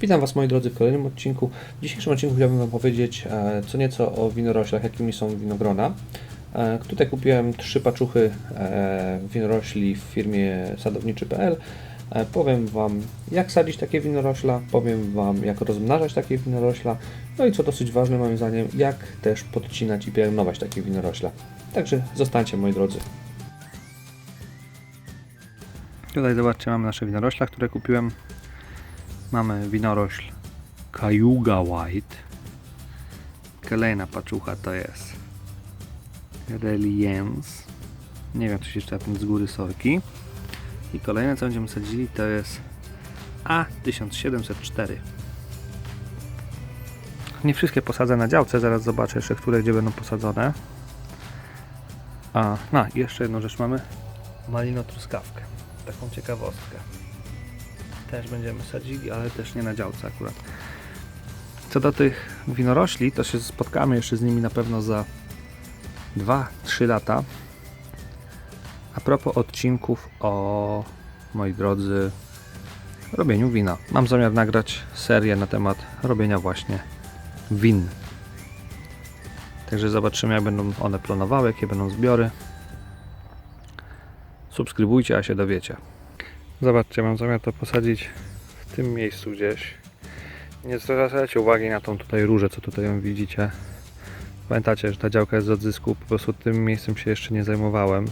Witam Was moi drodzy w kolejnym odcinku. W dzisiejszym odcinku chciałbym Wam powiedzieć e, co nieco o winoroślach, jakimi są winogrona. E, Tutaj kupiłem trzy paczuchy e, winorośli w firmie sadowniczy.pl. Powiem Wam jak sadzić takie winorośla, powiem Wam jak rozmnażać takie winorośla, no i co dosyć ważne moim zdaniem, jak też podcinać i pielęgnować takie winorośla. Także zostańcie moi drodzy. Tutaj zobaczcie, mamy nasze winorośla, które kupiłem. Mamy winorośl Cayuga White. Kolejna paczucha to jest Reliance. Nie wiem, czy się ten z góry sorki. I kolejne, co będziemy sadzili, to jest A1704. Nie wszystkie posadzę na działce, zaraz zobaczę jeszcze, które gdzie będą posadzone. A, i jeszcze jedną rzecz mamy. Malino truskawkę. Taką ciekawostkę też będziemy sadzili, ale też nie na działce akurat. Co do tych winorośli, to się spotkamy jeszcze z nimi na pewno za 2-3 lata. A propos odcinków o, moi drodzy, robieniu wina. Mam zamiar nagrać serię na temat robienia właśnie win. Także zobaczymy, jak będą one planowały, jakie będą zbiory. Subskrybujcie, a się dowiecie. Zobaczcie, mam zamiar to posadzić w tym miejscu gdzieś. Nie zwracajcie uwagi na tą tutaj różę, co tutaj ją widzicie. Pamiętacie, że ta działka jest z odzysku, po prostu tym miejscem się jeszcze nie zajmowałem.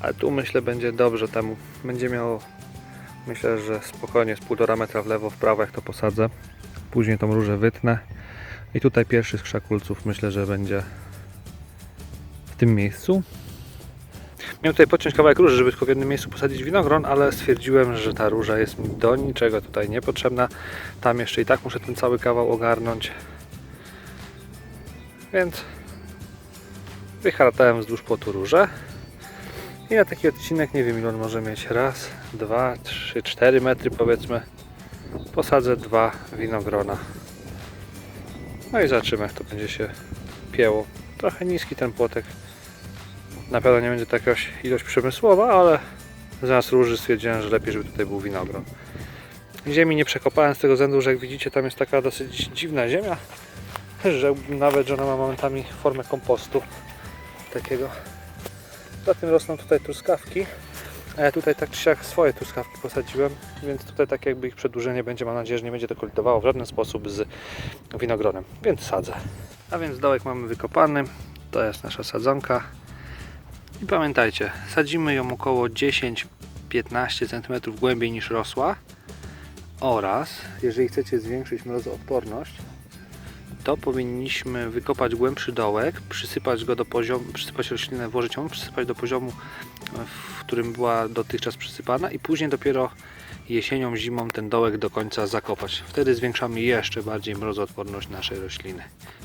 Ale tu myślę będzie dobrze, tam będzie miało myślę, że spokojnie z 1,5 metra w lewo, w prawo jak to posadzę. Później tą różę wytnę. I tutaj pierwszy z krzakulców myślę, że będzie w tym miejscu. Miałem tutaj podciąć kawałek róży, żeby tylko w jednym miejscu posadzić winogron, ale stwierdziłem, że ta róża jest mi do niczego tutaj niepotrzebna. Tam jeszcze i tak muszę ten cały kawał ogarnąć. Więc wyharatałem wzdłuż płotu różę. I na taki odcinek, nie wiem ile on może mieć, raz, dwa, trzy, cztery metry powiedzmy, posadzę dwa winogrona. No i zobaczymy jak to będzie się pieło. Trochę niski ten płotek. Na pewno nie będzie to jakaś ilość przemysłowa, ale zamiast róży stwierdziłem, że lepiej, żeby tutaj był winogron. Ziemi nie przekopałem z tego względu, że jak widzicie tam jest taka dosyć dziwna ziemia, że nawet, że ona ma momentami formę kompostu takiego. Za tym rosną tutaj truskawki. A ja tutaj tak czy siak swoje truskawki posadziłem, więc tutaj tak jakby ich przedłużenie będzie, mam nadzieję, że nie będzie to kolidowało w żaden sposób z winogronem, więc sadzę. A więc dołek mamy wykopany, to jest nasza sadzonka. I pamiętajcie, sadzimy ją około 10-15 cm głębiej niż rosła oraz jeżeli chcecie zwiększyć mrozoodporność, to powinniśmy wykopać głębszy dołek, przysypać go do poziomu, przysypać roślinę, włożyć ją, przysypać do poziomu, w którym była dotychczas przysypana i później dopiero jesienią, zimą ten dołek do końca zakopać. Wtedy zwiększamy jeszcze bardziej mrozoodporność naszej rośliny.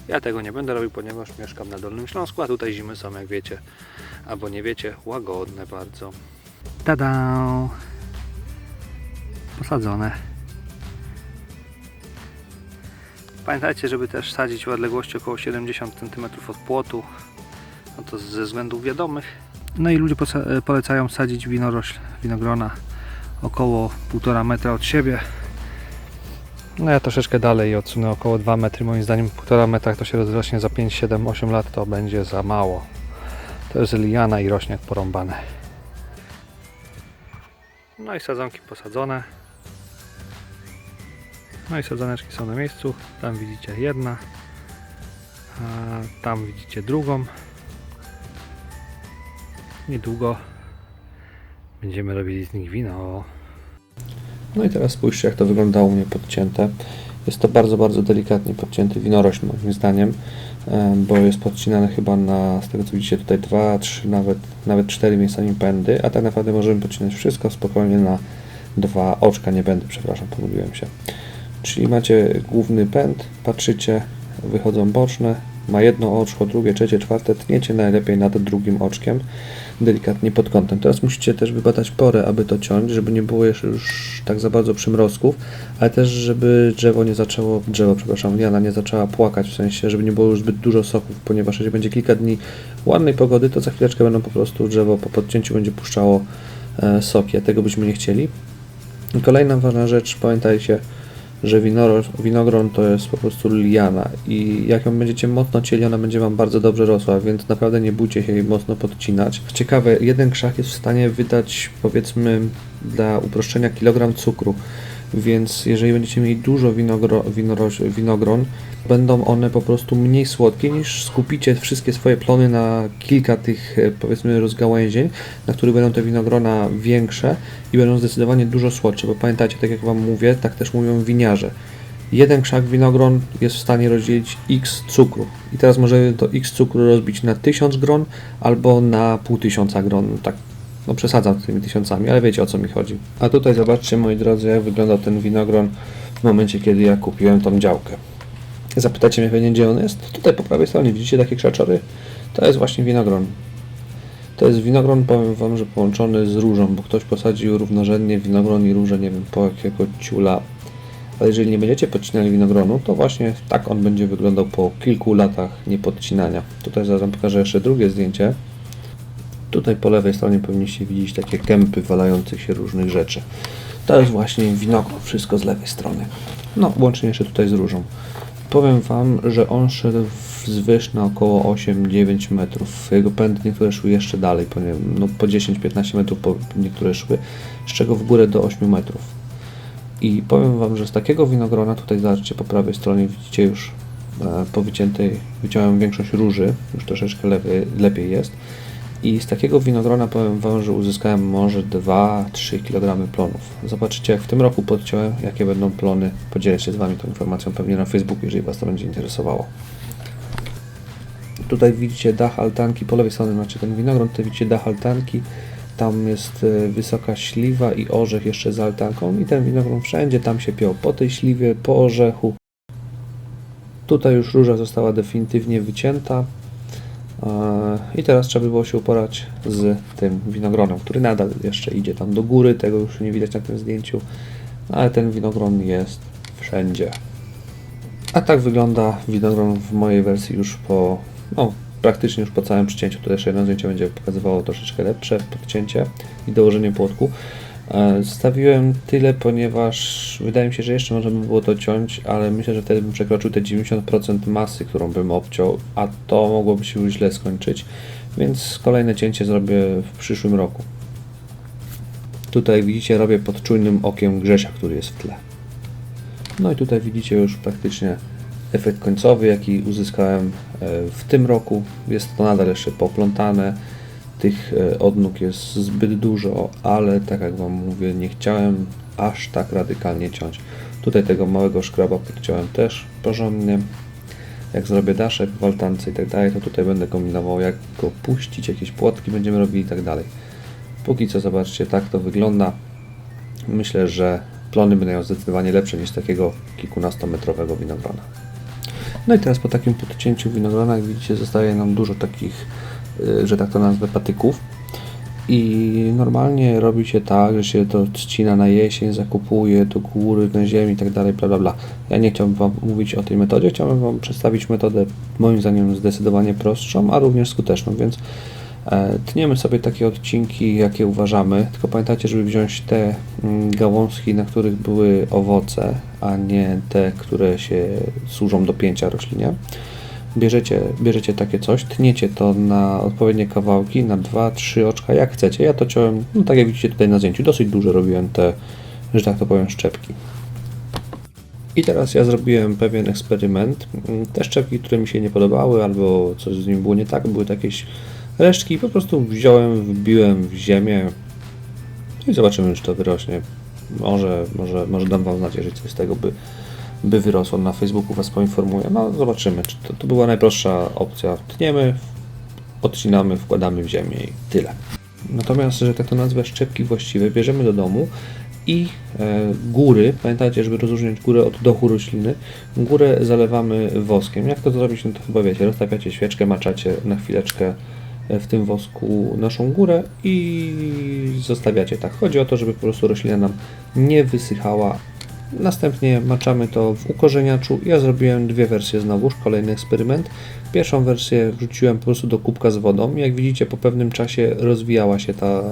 Ja tego nie będę robił, ponieważ mieszkam na Dolnym Śląsku, a tutaj zimy są, jak wiecie, albo nie wiecie, łagodne bardzo. Tada! Posadzone. Pamiętajcie, żeby też sadzić w odległości około 70 cm od płotu. No to ze względów wiadomych. No i ludzie posa- polecają sadzić winorośl, winogrona około 1,5 metra od siebie. No ja troszeczkę dalej odsunę około 2 metry. Moim zdaniem 1,5 metra to się rozrośnie za 5, 7, 8 lat to będzie za mało. To jest liana i rośnie porąbane. No i sadzonki posadzone. No i sadzoneczki są na miejscu. Tam widzicie jedna. Tam widzicie drugą. Niedługo będziemy robili z nich wino. No i teraz spójrzcie, jak to wyglądało u mnie podcięte. Jest to bardzo, bardzo delikatnie podcięty winorośl, moim zdaniem, bo jest podcinane chyba na, z tego co widzicie tutaj, 2, 3, nawet, nawet 4 miejscami pędy, a tak naprawdę możemy podcinać wszystko spokojnie na dwa oczka, nie będę, przepraszam, pomyliłem się. Czyli macie główny pęd, patrzycie, wychodzą boczne, ma jedno oczko, drugie, trzecie, czwarte, tniecie najlepiej nad drugim oczkiem. delikatnie pod kątem. Teraz musicie też wybadać porę, aby to ciąć, żeby nie było jeszcze już tak za bardzo przymrozków, ale też żeby drzewo nie zaczęło, drzewo, przepraszam, liana nie zaczęła płakać, w sensie, żeby nie było już zbyt dużo soków, ponieważ jeżeli będzie kilka dni ładnej pogody, to za chwileczkę będą po prostu drzewo po podcięciu będzie puszczało e, soki, a tego byśmy nie chcieli. I Kolejna ważna rzecz, pamiętajcie, że winogron to jest po prostu liana i jak ją będziecie mocno cieli, ona będzie Wam bardzo dobrze rosła, więc naprawdę nie bójcie się jej mocno podcinać. Ciekawe, jeden krzak jest w stanie wydać powiedzmy dla uproszczenia kilogram cukru, więc jeżeli będziecie mieli dużo winogro, winoroś, winogron, będą one po prostu mniej słodkie niż skupicie wszystkie swoje plony na kilka tych e, powiedzmy rozgałęzień, na których będą te winogrona większe i będą zdecydowanie dużo słodsze, bo pamiętajcie, tak jak Wam mówię, tak też mówią winiarze. Jeden krzak winogron jest w stanie rozdzielić x cukru. I teraz możemy to x cukru rozbić na 1000 gron albo na pół tysiąca gron. Tak, no przesadzam z tymi tysiącami, ale wiecie o co mi chodzi. A tutaj zobaczcie, moi drodzy, jak wygląda ten winogron w momencie, kiedy ja kupiłem tą działkę. Zapytacie mnie pewnie, gdzie on jest? Tutaj po prawej stronie widzicie takie krzaczory? To jest właśnie winogron. To jest winogron, powiem Wam, że połączony z różą, bo ktoś posadził równorzędnie winogron i różę, nie wiem po jakiego ciula. Ale jeżeli nie będziecie podcinali winogronu, to właśnie tak on będzie wyglądał po kilku latach niepodcinania. Tutaj zaraz Wam pokażę jeszcze drugie zdjęcie. Tutaj po lewej stronie powinniście widzieć takie kępy walających się różnych rzeczy. To jest właśnie winogron, wszystko z lewej strony. No, łącznie jeszcze tutaj z różą. Powiem Wam, że on szedł wzwyż na około 8-9 metrów. Jego pędy niektóre szły jeszcze dalej, po, nie no po 10-15 metrów po niektóre szły, z czego w górę do 8 metrów. I powiem Wam, że z takiego winogrona, tutaj zobaczcie po prawej stronie, widzicie już e, po wyciętej, wyciąłem większość róży, już troszeczkę lepiej jest. I z takiego winogrona powiem Wam, że uzyskałem może 2-3 kg plonów. Zobaczycie, jak w tym roku podciąłem, jakie będą plony. Podzielę się z Wami tą informacją pewnie na Facebooku, jeżeli Was to będzie interesowało. Tutaj widzicie dach altanki, po lewej stronie macie ten winogron, tutaj widzicie dach altanki. Tam jest e, wysoka śliwa i orzech jeszcze z altanką i ten winogron wszędzie tam się piął, po tej śliwie, po orzechu. Tutaj już róża została definitywnie wycięta. E, I teraz trzeba by było się uporać z tym winogronem, który nadal jeszcze idzie tam do góry, tego już nie widać na tym zdjęciu, ale ten winogron jest wszędzie. A tak wygląda winogron w mojej wersji już po, no praktycznie już po całym przycięciu. To jeszcze jedno zdjęcie będzie pokazywało troszeczkę lepsze podcięcie i dołożenie płotku. E, Stawiłem tyle, ponieważ wydaje mi się, że jeszcze można by było to ciąć, ale myślę, że wtedy bym przekroczył te 90% masy, którą bym obciął, a to mogłoby się już źle skończyć, więc kolejne cięcie zrobię w przyszłym roku. Tutaj widzicie, robię pod czujnym okiem Grzesia, który jest w tle. No i tutaj widzicie już praktycznie efekt końcowy, jaki uzyskałem e, w tym roku. Jest to nadal jeszcze poplątane. Tych e, odnóg jest zbyt dużo, ale tak jak Wam mówię, nie chciałem aż tak radykalnie ciąć. Tutaj tego małego szkraba podciąłem też porządnie. Jak zrobię daszek w altance i tak dalej, to tutaj będę kombinował, jak go puścić, jakieś płotki będziemy robili i tak dalej. Póki co zobaczcie, tak to wygląda. Myślę, że plony będą zdecydowanie lepsze niż takiego kilkunastometrowego winogrona. No i teraz po takim podcięciu winogrona, jak widzicie, zostaje nam dużo takich, że tak to nazwę, patyków. I normalnie robi się tak, że się to ścina na jesień, zakupuje do góry, na ziemi i tak dalej, bla bla bla. Ja nie chciałbym Wam mówić o tej metodzie, chciałbym Wam przedstawić metodę moim zdaniem zdecydowanie prostszą, a również skuteczną, więc e, tniemy sobie takie odcinki, jakie uważamy, tylko pamiętajcie, żeby wziąć te mm, gałązki, na których były owoce, a nie te, które się służą do pięcia roślinie bierzecie, bierzecie takie coś, tniecie to na odpowiednie kawałki, na 2-3 oczka, jak chcecie. Ja to ciąłem, no tak jak widzicie tutaj na zdjęciu, dosyć dużo robiłem te, że tak to powiem, szczepki. I teraz ja zrobiłem pewien eksperyment. Te szczepki, które mi się nie podobały, albo coś z nimi było nie tak, były jakieś resztki, po prostu wziąłem, wbiłem w ziemię i zobaczymy, czy to wyrośnie. Może, może, może dam Wam znać, jeżeli coś z tego by by wyrosło. Na Facebooku Was poinformuję. No zobaczymy, czy to, to była najprostsza opcja. Tniemy, odcinamy, wkładamy w ziemię i tyle. Natomiast, że tak to nazwę, szczepki właściwe bierzemy do domu i e, góry, pamiętajcie, żeby rozróżniać górę od dochu rośliny, górę zalewamy woskiem. Jak to zrobić, no to chyba wiecie, roztapiacie świeczkę, maczacie na chwileczkę w tym wosku naszą górę i zostawiacie tak. Chodzi o to, żeby po prostu roślina nam nie wysychała. Następnie maczamy to w ukorzeniaczu. Ja zrobiłem dwie wersje znowuż, kolejny eksperyment. Pierwszą wersję wrzuciłem po prostu do kubka z wodą. Jak widzicie, po pewnym czasie rozwijała się ta,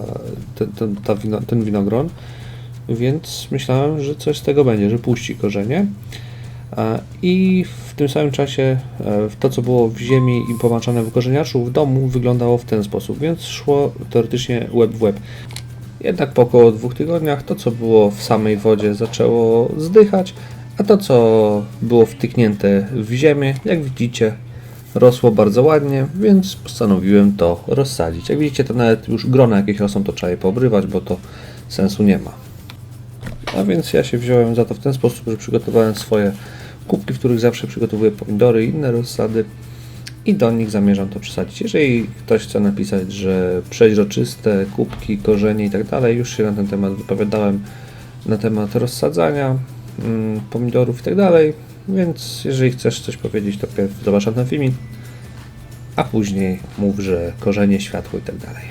ten, ta wino, ten winogron, więc myślałem, że coś z tego będzie, że puści korzenie. I w tym samym czasie e, to, co było w ziemi i pomaczane w ukorzeniaczu w domu, wyglądało w ten sposób, więc szło teoretycznie łeb w łeb. Jednak po około dwóch tygodniach to, co było w samej wodzie, zaczęło zdychać, a to, co było wtyknięte w ziemię, jak widzicie, rosło bardzo ładnie, więc postanowiłem to rozsadzić. Jak widzicie, to nawet już grona jakieś rosną, to trzeba je poobrywać, bo to sensu nie ma. A więc ja się wziąłem za to w ten sposób, że przygotowałem swoje kubki, w których zawsze przygotowuję pomidory i inne rozsady i do nich zamierzam to przesadzić. Jeżeli ktoś chce napisać, że przeźroczyste, kubki, korzenie i tak dalej, już się na ten temat wypowiadałem, na temat rozsadzania mm, pomidorów i tak dalej, więc jeżeli chcesz coś powiedzieć, to pierw zobaczam ten filmik, a później mów, że korzenie, światło i tak dalej.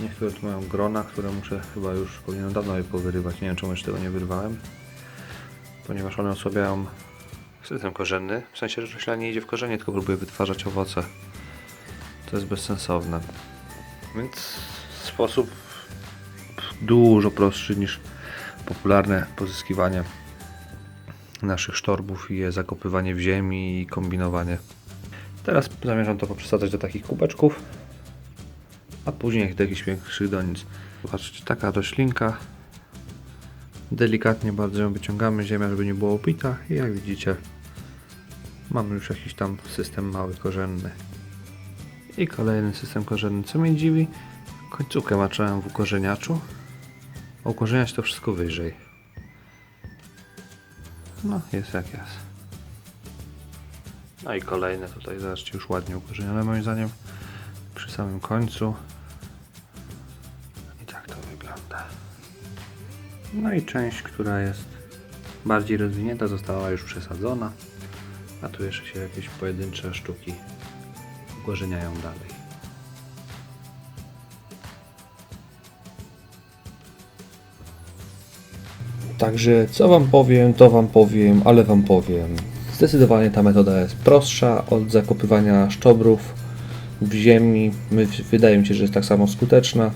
Niektóre tu mają grona, które muszę chyba już powinienem dawno je powyrywać. Nie wiem czemu jeszcze tego nie wyrwałem. Ponieważ one osłabiają system korzenny. W sensie, że roślina nie idzie w korzenie, tylko próbuje wytwarzać owoce. To jest bezsensowne. Więc sposób dużo prostszy niż popularne pozyskiwanie naszych sztorbów i je zakopywanie w ziemi i kombinowanie. Teraz zamierzam to poprzesadzać do takich kubeczków a później do jakichś większych donic. Zobaczcie, taka roślinka. Delikatnie bardzo ją wyciągamy, ziemia, żeby nie była opita i jak widzicie mamy już jakiś tam system mały korzenny. I kolejny system korzenny, co mnie dziwi, końcówkę maczałem w ukorzeniaczu. Ukorzeniać to wszystko wyżej. No, jest jak jest. No i kolejne tutaj, zobaczcie, już ładnie ukorzenione moim zdaniem przy samym końcu. No i część, która jest bardziej rozwinięta, została już przesadzona. A tu jeszcze się jakieś pojedyncze sztuki ukorzeniają dalej. Także co Wam powiem, to Wam powiem, ale Wam powiem. Zdecydowanie ta metoda jest prostsza od zakopywania szczobrów w ziemi. Wydaje mi się, że jest tak samo skuteczna.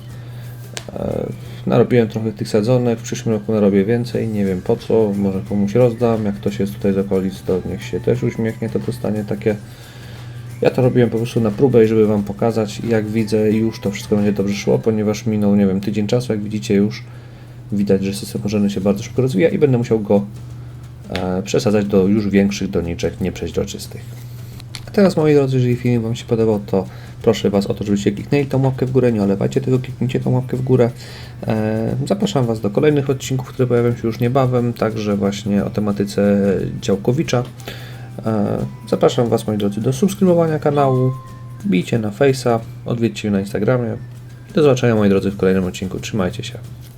Narobiłem trochę tych sadzonek, w przyszłym roku narobię więcej, nie wiem po co, może komuś rozdam. Jak ktoś jest tutaj z okolic, to niech się też uśmiechnie, to dostanie takie. Ja to robiłem po prostu na próbę i żeby Wam pokazać, jak widzę, już to wszystko będzie dobrze szło, ponieważ minął, nie wiem, tydzień czasu, jak widzicie już widać, że system korzenny się bardzo szybko rozwija i będę musiał go e, przesadzać do już większych doniczek nieprzeźroczystych. Teraz moi drodzy, jeżeli film Wam się podobał, to proszę Was o to, żebyście kliknęli tą łapkę w górę, nie olewajcie tego, kliknijcie tą łapkę w górę. Zapraszam Was do kolejnych odcinków, które pojawią się już niebawem, także właśnie o tematyce działkowicza. Zapraszam Was moi drodzy do subskrybowania kanału, wbijcie na Face'a, odwiedźcie mnie na Instagramie. Do zobaczenia moi drodzy w kolejnym odcinku, trzymajcie się.